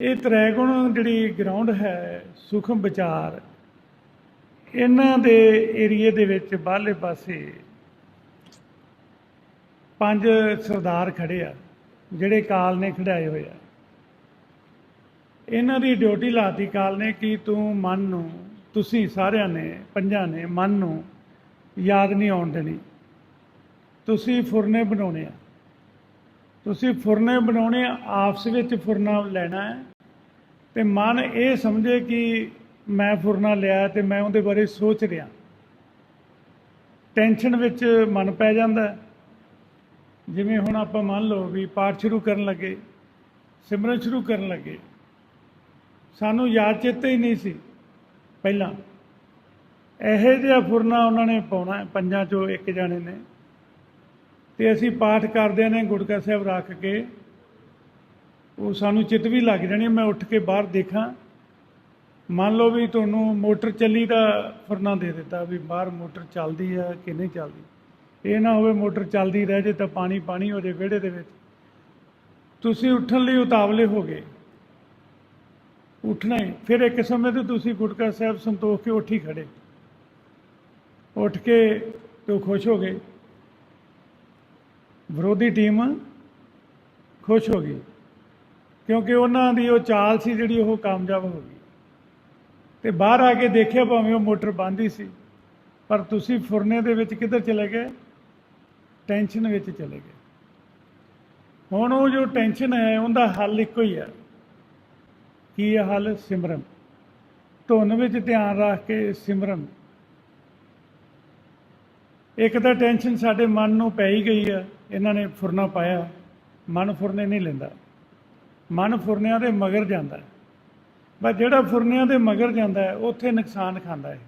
ਇਹ ਤ੍ਰੈਗੁਣ ਜਿਹੜੀ ਗਰਾਊਂਡ ਹੈ, ਸੁਖਮ ਵਿਚਾਰ, ਇਹਨਾਂ ਦੇ ਏਰੀਏ ਦੇ ਵਿੱਚ ਬਾਹਲੇ ਪਾਸੇ ਪੰਜ ਸਰਦਾਰ ਖੜੇ ਆ, ਜਿਹੜੇ ਕਾਲ ਨੇ ਖੜਾਏ ਹੋਏ ਆ। ਇਹਨਾਂ ਦੀ ਡਿਊਟੀ ਲਾਤੀ ਕਾਲ ਨੇ ਕਿ ਤੂੰ ਮਨ ਨੂੰ, ਤੁਸੀਂ ਸਾਰਿਆਂ ਨੇ, ਪੰਜਾਂ ਨੇ ਮਨ ਨੂੰ ਯਾਦ ਨਹੀਂ ਆਉਣ ਦੇਣੀ। ਤੁਸੀਂ ਫੁਰਨੇ ਬਣਾਉਣੇ ਆ। ਤੁਸੀਂ ਫੁਰਨੇ ਬਣਾਉਣੇ ਆਪਸ ਵਿੱਚ ਫੁਰਨਾ ਲੈਣਾ ਹੈ। ਤੇ ਮਨ ਇਹ ਸਮਝੇ ਕਿ ਮੈਂ ਫੁਰਨਾ ਲਿਆ ਤੇ ਮੈਂ ਉਹਦੇ ਬਾਰੇ ਸੋਚ ਰਿਹਾ। ਟੈਨਸ਼ਨ ਵਿੱਚ ਮਨ ਪੈ ਜਾਂਦਾ ਜਿਵੇਂ ਹੁਣ ਆਪਾਂ ਮੰਨ ਲਓ ਵੀ ਪਾਠ ਸ਼ੁਰੂ ਕਰਨ ਲੱਗੇ, ਸਿਮਰਨ ਸ਼ੁਰੂ ਕਰਨ ਲੱਗੇ। ਸਾਨੂੰ ਯਾਦ ਚੇਤੇ ਹੀ ਨਹੀਂ ਸੀ ਪਹਿਲਾਂ। ਇਹੋ ਜਿਹਾ ਫੁਰਨਾ ਉਹਨਾਂ ਨੇ ਪਾਉਣਾ ਪੰਜਾਂ ਚੋਂ ਇੱਕ ਜਾਣੇ ਨੇ। ਤੇ ਅਸੀਂ ਪਾਠ ਕਰਦੇ ਨੇ ਗੁਟਕਾ ਸਾਹਿਬ ਰੱਖ ਕੇ। ਉਹ ਸਾਨੂੰ ਚਿੱਤ ਵੀ ਲੱਗ ਜਾਣੀ ਮੈਂ ਉੱਠ ਕੇ ਬਾਹਰ ਦੇਖਾਂ। ਮੰਨ ਲਓ ਵੀ ਤੁਹਾਨੂੰ ਮੋਟਰ ਚੱਲੀ ਦਾ ਫੁਰਨਾ ਦੇ ਦਿੱਤਾ ਵੀ ਬਾਹਰ ਮੋਟਰ ਚੱਲਦੀ ਆ ਕਿ ਨਹੀਂ ਚੱਲਦੀ। ਇਹ ਨਾ ਹੋਵੇ ਮੋਟਰ ਚੱਲਦੀ ਰਹਿ ਜੇ ਤਾਂ ਪਾਣੀ ਪਾਣੀ ਹੋ ਜੇ ਵਿਹੜੇ ਦੇ ਵਿੱਚ। ਤੁਸੀਂ ਉੱਠਣ ਲਈ ਉਤਾਵਲੇ ਹੋ ਗਏ। ਉੱਠਣਾ ਹੀ। ਫਿਰ ਇੱਕ ਸਮੇਂ ਤੇ ਤੁਸੀਂ ਗੁਟਕਾ ਸਾਹਿਬ ਸੰਤੋਖ ਕੇ ਉੱਠੀ ਖੜੇ। ਉੱਠ ਕੇ ਤੇ ਖੁਸ਼ ਹੋ ਗਏ। ਵਿਰੋਧੀ ਟੀਮ ਖੁਸ਼ ਹੋ ਗਈ, ਕਿਉਂਕਿ ਉਹਨਾਂ ਦੀ ਉਹ ਚਾਲ ਸੀ ਜਿਹੜੀ ਉਹ ਕਾਮਯਾਬ ਹੋ ਗਈ। ਤੇ ਬਾਹਰ ਆ ਕੇ ਦੇਖਿਆ ਭਾਵੇਂ ਉਹ ਮੋਟਰ ਬੰਦ ਹੀ ਸੀ, ਪਰ ਤੁਸੀਂ ਫੁਰਨੇ ਦੇ ਵਿੱਚ ਕਿੱਧਰ ਚਲੇ ਗਏ? ਟੈਨਸ਼ਨ ਵਿੱਚ ਚਲੇ ਗਏ। ਹੁਣ ਉਹ ਜੋ ਟੈਨਸ਼ਨ ਹੈ, ਉਹਦਾ ਹੱਲ ਇੱਕੋ ਹੀ ਹੈ। ਕੀ ਹੈ ਹੱਲ? ਸਿਮਰਨ। ਧੁਨ ਵਿੱਚ ਧਿਆਨ ਰੱਖ ਕੇ ਸਿਮਰਨ। ਇੱਕ ਤਾਂ ਟੈਨਸ਼ਨ ਸਾਡੇ ਮਨ ਨੂੰ ਪੈ ਹੀ ਗਈ ਆ ਇਹਨਾਂ ਨੇ ਫੁਰਨਾ ਪਾਇਆ, ਮਨ ਫੁਰਨੇ ਨਹੀਂ ਲੈਂਦਾ। ਮਨ ਫੁਰਨਿਆਂ ਦੇ ਮਗਰ ਜਾਂਦਾ ਹੈ। ਬਸ ਜਿਹੜਾ ਫੁਰਨਿਆਂ ਦੇ ਮਗਰ ਜਾਂਦਾ ਹੈ, ਉੱਥੇ ਨੁਕਸਾਨ ਖਾਂਦਾ ਹੈ।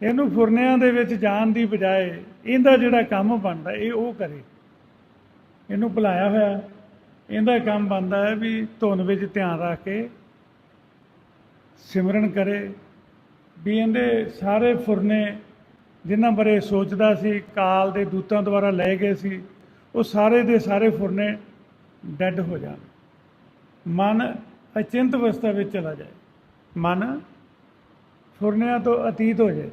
ਇਹਨੂੰ ਫੁਰਨਿਆਂ ਦੇ ਵਿੱਚ ਜਾਣ ਦੀ ਬਜਾਏ ਇਹਦਾ ਜਿਹੜਾ ਕੰਮ ਬਣਦਾ, ਇਹ ਉਹ ਕਰੇ। ਇਹਨੂੰ ਭੁਲਾਇਆ ਹੋਇਆ, ਇਹਦਾ ਕੰਮ ਬਣਦਾ ਹੈ ਵੀ ਧੁਨ ਵਿੱਚ ਧਿਆਨ ਰੱਖ ਕੇ ਸਿਮਰਨ ਕਰੇ, ਵੀ ਇਹਦੇ ਸਾਰੇ ਫੁਰਨੇ ਜਿਨ੍ਹਾਂ ਬਾਰੇ ਸੋਚਦਾ ਸੀ, ਕਾਲ ਦੇ ਦੂਤਾਂ ਦੁਆਰਾ ਲਏ ਗਏ ਸੀ, ਉਹ ਸਾਰੇ ਦੇ ਸਾਰੇ ਫੁਰਨੇ ਡੈੱਡ ਹੋ ਜਾਣ। ਮਨ ਅਚਿੰਤ ਅਵਸਥਾ ਵਿੱਚ ਚਲਾ ਜਾਏ। ਮਨ ਫੁਰਨਿਆਂ ਤੋਂ ਅਤੀਤ ਹੋ ਜਾਏ।